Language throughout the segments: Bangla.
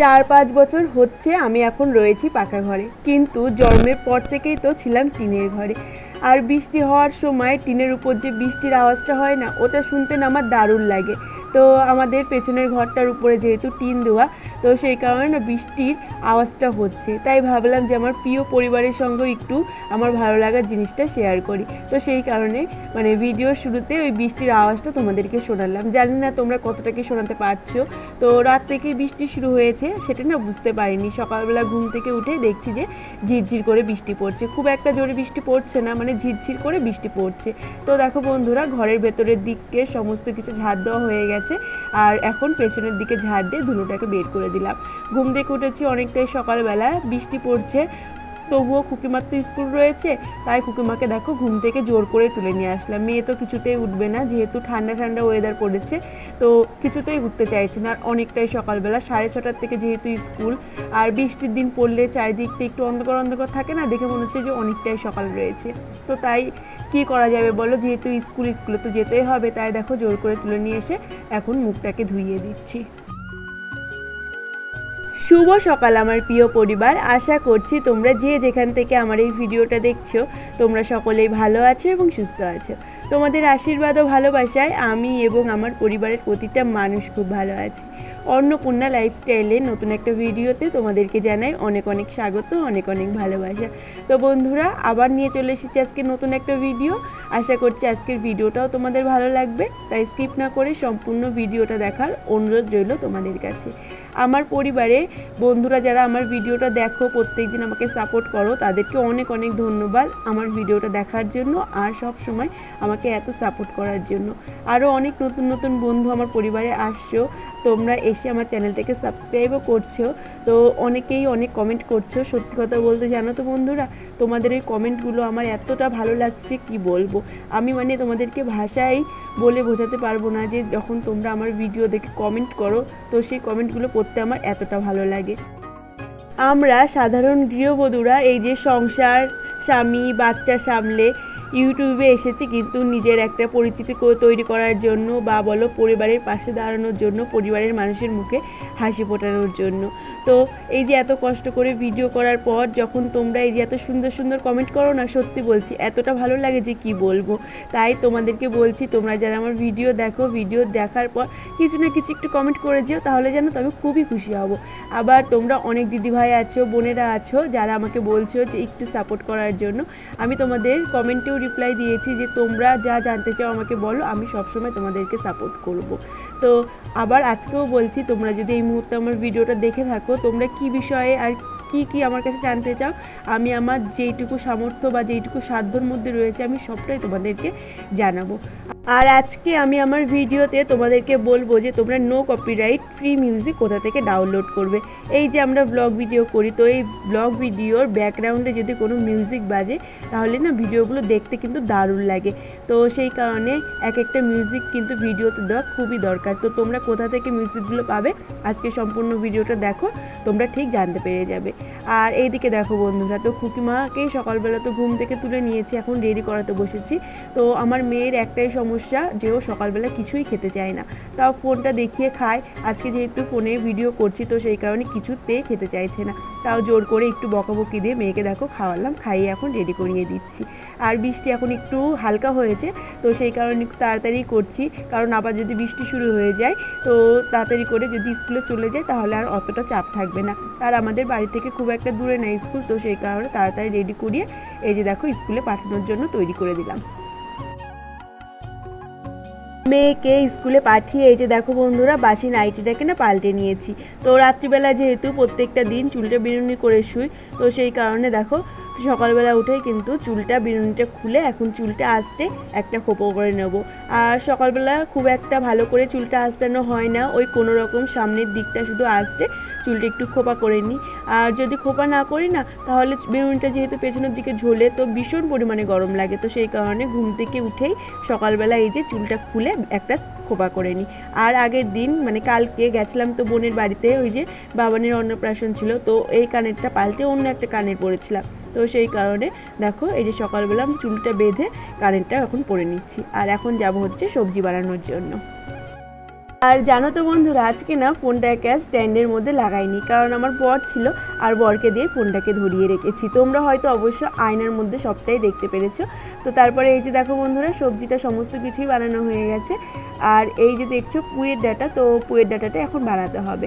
চার পাঁচ বছর হচ্ছে আমি এখন রয়েছি পাকা ঘরে। কিন্তু জন্মের পর থেকেই তো ছিলাম টিনের ঘরে। আর বৃষ্টি হওয়ার সময় টিনের উপর যে বৃষ্টির আওয়াজটা হয় না, ওটা শুনতে না আমার দারুণ লাগে। তো আমাদের পেছনের ঘরটার উপরে যেহেতু টিন দেওয়া তো সেই কারণে না বৃষ্টির আওয়াজটা হচ্ছে। তাই ভাবলাম যে আমার প্রিয় পরিবারের সঙ্গে একটু আমার ভালো লাগার জিনিসটা শেয়ার করি। তো সেই কারণে মানে ভিডিওর শুরুতে ওই বৃষ্টির আওয়াজটা তোমাদেরকে শোনালাম। জানি না তোমরা কতটা কি শোনাতে পারছ। তো রাত থেকে বৃষ্টি শুরু হয়েছে, সেটা না বুঝতে পারিনি। সকালবেলা ঘুম থেকে উঠে দেখছি যে ঝিরঝির করে বৃষ্টি পড়ছে। খুব একটা জোরে বৃষ্টি পড়ছে না মানে ঝিরঝির করে বৃষ্টি পড়ছে। তো দেখো বন্ধুরা, ঘরের ভেতরের দিকে সমস্ত কিছু ঝাড় দেওয়া হয়ে গেছে। আর এখন পেছনের দিকে ঝাড় দিয়ে ধুলোটাকে বের করে দিলাম। ঘুম থেকে উঠেছি অনেকটাই সকালবেলা, বৃষ্টি পড়ছে, তবুও খুকিমার তো স্কুল রয়েছে, তাই খুকিমাকে দেখো ঘুম থেকে জোর করে তুলে নিয়ে আসলাম। মেয়ে তো কিছুতেই উঠবে না, যেহেতু ঠান্ডা ঠান্ডা ওয়েদার পড়েছে, তো কিছুতেই উঠতে চাইছে না। আর অনেকটাই সকালবেলা, সাড়ে ছটার থেকে যেহেতু স্কুল, আর বৃষ্টির দিন পড়লে চারিদিকটা একটু অন্ধকার অন্ধকার থাকে না, দেখে মনে হচ্ছে যে অনেকটাই সকাল রয়েছে। তো তাই কি করা যাবে বলো? যেহেতু স্কুল, স্কুলে তো যেতেই হবে, তাই দেখো জোর করে তুলে নিয়ে এসে এখন মুখটাকে ধুইয়ে দিচ্ছি। শুভ সকাল আমার প্রিয় পরিবার। আশা করছি তোমরা যে যেখান থেকে আমার এই ভিডিওটা দেখছ, তোমরা সকলেই ভালো আছো এবং সুস্থ আছো। তোমাদের আশীর্বাদ ও ভালোবাসায় আমি এবং আমার পরিবারের প্রতিটা মানুষ খুব ভালো আছে। অন্নপূর্ণা লাইফস্টাইলে নতুন একটা ভিডিওতে তোমাদেরকে জানাই অনেক অনেক স্বাগত, অনেক অনেক ভালোবাসা। তো বন্ধুরা, আবার নিয়ে চলে এসেছি আজকে নতুন একটা ভিডিও। আশা করছি আজকের ভিডিওটাও তোমাদের ভালো লাগবে। তাই স্কিপ না করে সম্পূর্ণ ভিডিওটা দেখার অনুরোধ রইল তোমাদের কাছে। আমার পরিবারে বন্ধুরা, যারা আমার ভিডিওটা দেখো, প্রত্যেকদিন আমাকে সাপোর্ট করো, তাদেরকে অনেক অনেক ধন্যবাদ আমার ভিডিওটা দেখার জন্য আর সব সময় আমাকে এত সাপোর্ট করার জন্য। আরও অনেক নতুন নতুন বন্ধু আমার পরিবারে আসছো। তোমরা এসে আমার চ্যানেলটাকে সাবস্ক্রাইবও করছ। তো অনেকেই অনেক কমেন্ট করছ, সত্যি কথা বলতে জানো তো বন্ধুরা, তোমাদের এই কমেন্টগুলো আমার এতটা ভালো লাগছে, কি বলব? আমি মানে তোমাদেরকে ভাষায় বলে বোঝাতে পারব না যে যখন তোমরা আমার ভিডিও দেখে কমেন্ট করো, তো সেই কমেন্টগুলো পড়তে আমার এতটা ভালো লাগে। আমরা সাধারণ গৃহবধূরা এই যে সংসার, স্বামী, বাচ্চা সামলে ইউটিউবে এসেছি কিন্তু নিজের একটা পরিচিতি তৈরি করার জন্য বা বলো পরিবারের পাশে দাঁড়ানোর জন্য, পরিবারের মানুষের মুখে হাসি ফোটানোর জন্য। তো এই যে এত কষ্ট করে ভিডিও করার পর যখন তোমরা এই যে এত সুন্দর সুন্দর কমেন্ট করো না, সত্যি বলছি এতটা ভালো লাগে যে কি বলব। তাই তোমাদেরকে বলছি, তোমরা যারা আমার ভিডিও দেখো ভিডিও দেখার পর কিছু না কিছু একটু কমেন্ট করে যেও তাহলে যেন তো আমি খুবই খুশি হব। আবার তোমরা অনেক দিদিভাই আছো, বোনেরা আছো, যারা আমাকে বলছো যে একটু সাপোর্ট করার জন্য, আমি তোমাদের কমেন্টেও রিপ্লাই দিয়েছি যে, তোমরা যা জানতে চাও আমাকে বলো, আমি সবসময় তোমাদেরকে সাপোর্ট করব। তো আবার আজকেও বলছি, তোমরা যদি এই মুহূর্তে আমার ভিডিওটা দেখে থাকো, তোমরা কি বিষয়ে আর কি কি আমার কাছে জানতে চাও, আমি আমার যেইটুকু সামর্থ্য বা যেইটুকু সাধ্যর মধ্যে রয়েছে, আমি সবটাই তোমাদেরকে জানাব। আর আজকে আমি আমার ভিডিওতে তোমাদেরকে বলব যে তোমরা নো কপিরাইট ফ্রি মিউজিক কোথা থেকে ডাউনলোড করবে। এই যে আমরা ব্লগ ভিডিও করি, তো এই ব্লগ ভিডিওর ব্যাকগ্রাউন্ডে যদি কোনো মিউজিক বাজে, তাহলে না ভিডিওগুলো দেখতে কিন্তু দারুণ লাগে। তো সেই কারণে এক একটা মিউজিক কিন্তু ভিডিওতে দেওয়া খুবই দরকার। তো তোমরা কোথা থেকে মিউজিকগুলো পাবে, আজকে সম্পূর্ণ ভিডিওটা দেখো, তোমরা ঠিক জানতে পেরে যাবে। আর এইদিকে দেখো বন্ধুরা, তো খুকিমাকে সকালবেলা তো ঘুম থেকে তুলে নিয়েছি, এখন রেডি করাতে বসেছি। তো আমার মেয়ের একটাই সমস্যা যে ও সকালবেলা কিছুই খেতে চায় না। তাও ফোনটা দেখিয়ে খায়। আজকে যেহেতু ফোনে ভিডিও করছি, তো সেই কারণে কিছুতেই খেতে চাইছে না। তাও জোর করে একটু বকাবকি দিয়ে মেয়েকে দেখো খাওয়ালাম, খাইয়ে এখন রেডি করিয়ে দিচ্ছি। আর বৃষ্টি এখন একটু হালকা হয়েছে, তো সেই কারণে একটু তাড়াতাড়ি করছি। কারণ আবার যদি বৃষ্টি শুরু হয়ে যায়, তো তাড়াতাড়ি করে যদি স্কুলে চলে যায়, তাহলে আর অতটা চাপ থাকবে না। আর আমাদের বাড়ি থেকে খুব একটা দূরে না স্কুল, তো সেই কারণে তাড়াতাড়ি রেডি করিয়ে এই যে দেখো স্কুলে পাঠানোর জন্য তৈরি করে দিলাম। মেয়েকে স্কুলে পাঠিয়ে এই যে দেখো বন্ধুরা, বাসি নাইটিটাকে না পাল্টে নিয়েছি। তো রাত্রিবেলা যেহেতু প্রত্যেকটা দিন চুলটা বিরুনি করে শুই, তো সেই কারণে দেখো সকালবেলা উঠে কিন্তু চুলটা বিরুনিটা খুলে এখন চুলটা আসতে একটা খোপো করে নেব। আর সকালবেলা খুব একটা ভালো করে চুলটা আসতানো হয় না, ওই কোনো রকম সামনের দিকটা শুধু আসতে চুলটা একটু খোপা করে নিই। আর যদি খোপা না করি না, তাহলে বেরুনিটা যেহেতু পেছনের দিকে ঝোলে, তো ভীষণ পরিমাণে গরম লাগে। তো সেই কারণে ঘুম থেকে উঠেই সকালবেলা এই যে চুলটা খুলে একটা খোপা করে নিই। আর আগের দিন মানে কালকে গেছিলাম তো বোনের বাড়িতে, ওই যে বাবানের অন্নপ্রাশন ছিল, তো এই কানেরটা পাল্টে অন্য একটা কানের পরেছিলাম। তো সেই কারণে দেখো, এই যে সকালবেলা আমি চুলটা বেঁধে কারেন্টটা এখন পরে নিচ্ছি। আর এখন যাব হচ্ছে সবজি বানানোর জন্য। আর জানো তো বন্ধুরা, আজকে না ফোনটাকে আর স্ট্যান্ডের মধ্যে লাগাইনি, কারণ আমার বর ছিল আর বরকে দিয়ে ফোনটাকে ধরিয়ে রেখেছি। তোমরা হয়তো অবশ্য আয়নার মধ্যে সবটাই দেখতে পেরেছ। তো তারপরে এই যে দেখো বন্ধুরা, সবজিটা সমস্ত কিছুই বানানো হয়ে গেছে। আর এই যে দেখছ পুয়ের ডাটা, তো পুয়ের ডাটাটা এখন বানাতে হবে।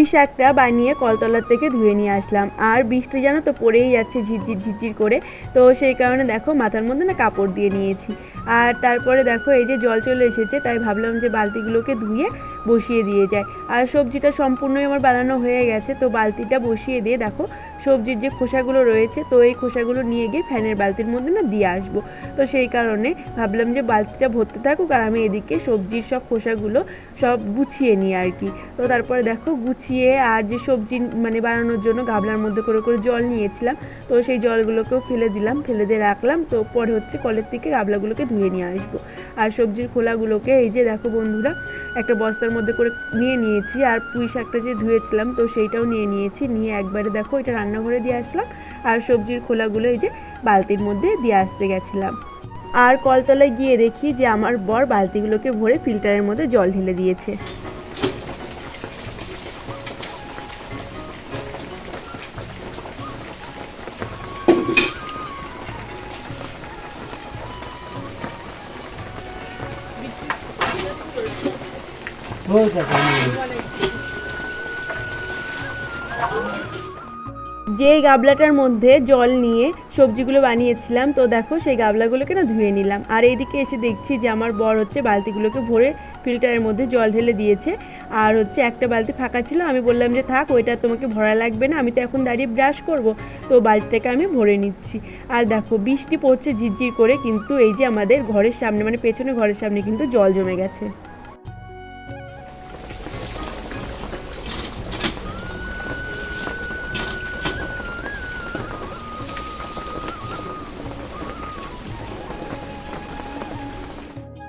পুঁই শাকটা বানিয়ে কলতলার থেকে ধুয়ে নিয়ে আসলাম। আর বৃষ্টি জানো তো পড়েই যাচ্ছে ঝিরঝির ঝিরঝির করে, তো সেই কারণে দেখো মাথার মধ্যে না কাপড় দিয়ে নিয়েছি। আর তারপরে দেখো এই যে জল চলে এসেছে, তাই ভাবলাম যে বালতিগুলোকে ধুয়ে বসিয়ে দিয়ে যায় আর সবজিটা সম্পূর্ণই আমার বানানো হয়ে গেছে, তো বালতিটা বসিয়ে দিয়ে দেখো সবজির যে খোসাগুলো রয়েছে, তো এই খোসাগুলো নিয়ে গিয়ে ফ্যানের বালতির মধ্যে না দিয়ে আসব। তো সেই কারণে ভাবলাম যে বালতিটা ভরতে থাকুক আর আমি এদিকে সবজির সব খোসাগুলো সব গুছিয়ে নিই আর কি। তো তারপরে দেখো গুছিয়ে আর যে সবজি মানে বানানোর জন্য গাবলার মধ্যে করে করে জল নিয়েছিলাম, তো সেই জলগুলোকেও ফেলে দিলাম, ফেলে দিয়ে রাখলাম, তো পরে হচ্ছে কলের থেকে গাবলাগুলোকে ধুয়ে নিয়ে আসব। আর সবজির খোলাগুলোকে এই যে দেখো বন্ধুরা, একটা বস্তার মধ্যে করে নিয়ে নিয়েছি। আর পুঁই শাকটা যে ধুয়েছিলাম, তো সেইটাও নিয়ে নিয়েছি। নিয়ে একবারে দেখো এটা রান্নাঘরে দিয়ে আসলাম। আর সবজির খোলাগুলো এই যে বালতির মধ্যে দিয়ে আসতে গেছিলাম। আর কলতলায় গিয়ে দেখি যে আমার বর বালতিগুলোকে ভরে ফিল্টারের মধ্যে জল ঢেলে দিয়েছে। যে গাবলাটার মধ্যে জল নিয়ে সবজিগুলো বানিয়েছিলাম, তো দেখো সেই গাবলাগুলোকে না ধুয়ে নিলাম। আর এইদিকে এসে দেখছি যে আমার বর হচ্ছে বালতিগুলোকে ভরে ফিল্টারের মধ্যে জল ঢেলে দিয়েছে। আর হচ্ছে একটা বালতি ফাঁকা ছিল, আমি বললাম যে থাক, ওইটা তোমাকে ভরা লাগবে না, আমি তো এখন দাঁড়িয়ে ব্রাশ করব, তো বালতিটাকে আমি ভরে নিচ্ছি। আর দেখো, বৃষ্টি পড়ছে ঝিরঝির করে, কিন্তু এই যে আমাদের ঘরের সামনে মানে পেছনে ঘরের সামনে কিন্তু জল জমে গেছে।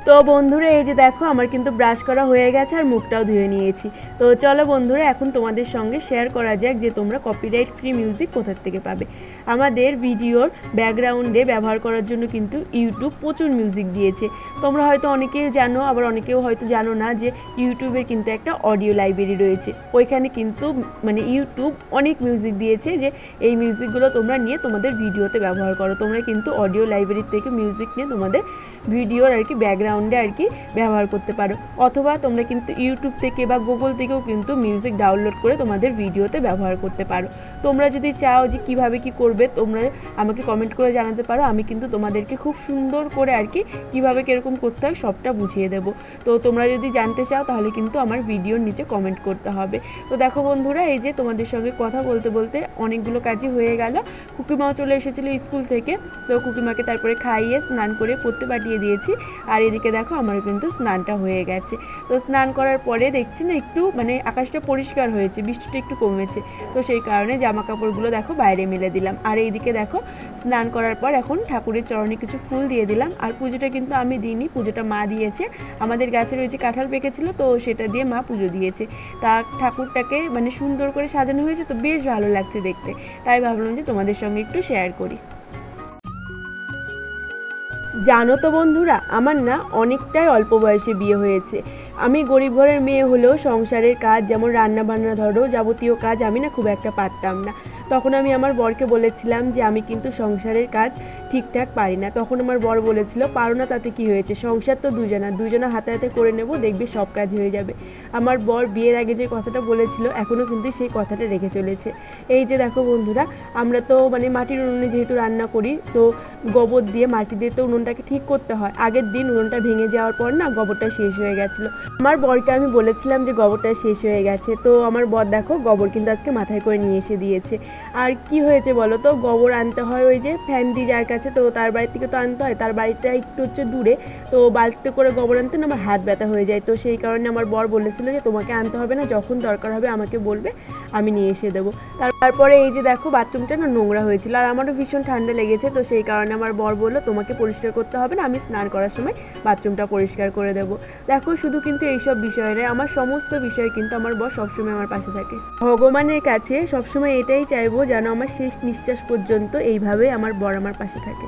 তো বন্ধুরা, এই যে দেখো, আমার কিন্তু ব্রাশ করা হয়ে গেছে আর মুখটাও ধুয়ে নিয়েছি। তো চলো বন্ধুরা, এখন তোমাদের সঙ্গে শেয়ার করা যাক যে তোমরা কপিরাইট ফ্রি মিউজিক কোথার থেকে পাবে। আমাদের ভিডিওর ব্যাকগ্রাউন্ডে ব্যবহার করার জন্য কিন্তু ইউটিউব প্রচুর মিউজিক দিয়েছে। তোমরা হয়তো অনেকেই জানো, আবার অনেকেও হয়তো জানো না যে ইউটিউবের কিন্তু একটা অডিও লাইব্রেরি রয়েছে। ওইখানে কিন্তু মানে ইউটিউব অনেক মিউজিক দিয়েছে যে এই মিউজিকগুলো তোমরা নিয়ে তোমাদের ভিডিওতে ব্যবহার করো। তোমরা কিন্তু অডিও লাইব্রেরি থেকে মিউজিক নিয়ে তোমাদের ভিডিওর আর কি ব্যাকগ্রাউন্ডে আর কি ব্যবহার করতে পারো। অথবা তোমরা কিন্তু ইউটিউব থেকে বা গুগল থেকেও কিন্তু মিউজিক ডাউনলোড করে তোমাদের ভিডিওতে ব্যবহার করতে পারো। তোমরা যদি চাও যে কীভাবে কি করবে, তোমরা আমাকে কমেন্ট করে জানাতে পারো। আমি কিন্তু তোমাদেরকে খুব সুন্দর করে আর কি কীভাবে কীরকম করতে হয় সবটা বুঝিয়ে দেব। তো তোমরা যদি জানতে চাও তাহলে কিন্তু আমার ভিডিওর নিচে কমেন্ট করতে হবে। তো দেখো বন্ধুরা, এই যে তোমাদের সঙ্গে কথা বলতে বলতে অনেকগুলো কাজই হয়ে গেল। কুকিমাও চলে এসেছিল স্কুল থেকে। তো কুকিমাকে তারপরে খাইয়ে স্নান করে পড়তে পাঠিয়ে দিয়েছি। আর এদিকে দেখো আমার কিন্তু স্নানটা হয়ে গেছে। তো স্নান করার পরে দেখছি না একটু মানে আকাশটা পরিষ্কার হয়েছে, বৃষ্টিটা একটু কমেছে। তো সেই কারণে জামা কাপড়গুলো দেখো বাইরে মেলে দিলাম। আর এইদিকে দেখো স্নান করার পর এখন ঠাকুরের চরণে কিছু ফুল দিয়ে দিলাম। আর পুজোটা কিন্তু আমি দিইনি, পুজোটা মা দিয়েছে। আমাদের গাছের ওই যে কাঁঠাল পেকেছিল তো সেটা দিয়ে মা পুজো দিয়েছে। তা ঠাকুরটাকে মানে সুন্দর করে সাজানো হয়েছে তো বেশ ভালো লাগছে দেখতে। তাই ভাবলাম যে তোমাদের সঙ্গে একটু শেয়ার করি। জানো তো বন্ধুরা, আমার না অনেকটাই অল্প বয়সে বিয়ে হয়েছে। আমি গরিব ঘরের মেয়ে হলেও সংসারের কাজ, যেমন রান্না বান্না ধরো, যাবতীয় কাজ আমি না খুব একটা পারতাম না। তখন আমি আমার বরকে বলেছিলাম যে আমি কিন্তু সংসারের কাজ ঠিকঠাক পারি না। তখন আমার বর বলেছিল, পারো না, তাতে কি হয়েছে? সংসার তো দুজনা দুজনা হাতে হাতে করে নেব, দেখবি সব কাজ হয়ে যাবে। আমার বর বিয়ের আগে যে কথাটা বলেছিল এখনও কিন্তু সেই কথাটা রেখে চলেছে। এই যে দেখো বন্ধুরা, আমরা তো মানে মাটির উনুনে যেহেতু রান্না করি, তো গোবর দিয়ে, মাটি দিয়ে তো উনুনটাকে ঠিক করতে হয়। আগের দিন উনুনটা ভেঙে যাওয়ার পর না গোবরটা শেষ হয়ে গেছিল। আমার বরকে আমি বলেছিলাম যে গোবরটা শেষ হয়ে গেছে। তো আমার বর দেখো গোবর কিন্তু আজকে মাথায় করে নিয়ে এসে দিয়েছে। আর কি হয়েছে বলো তো? গোবর আনতে হয় ওই যে ফ্যান্ডি যার কাছে, তো তার বাড়ি থেকে তো আনতে হয়। তার বাড়িটা একটু হচ্ছে দূরে, তো বালতিতে করে গোবর আনতে না আমার হাত ব্যথা হয়ে যায়। তো সেই কারণে আমার বর বলেছিল যে তোমাকে আনতে হবে না, যখন দরকার হবে আমাকে বলবে, আমি নিয়ে এসে দেবো। তারপরে এই যে দেখো, বাথরুমটা না নোংরা হয়েছিল, আর আমারও ভীষণ ঠান্ডা লেগেছে, তো সেই কারণে আমার বর বলল, তোমাকে পরিষ্কার করতে হবে না, আমি স্নান করার সময় বাথরুমটা পরিষ্কার করে দেবো। দেখো, শুধু কিন্তু এইসব বিষয়ে আমার সমস্ত বিষয় কিন্তু আমার বর সবসময় আমার পাশে থাকে। ভগবানের কাছে সবসময় এটাই চাইব যেন আমার শেষ নিঃশ্বাস পর্যন্ত এইভাবে আমার বর আমার পাশে থাকে।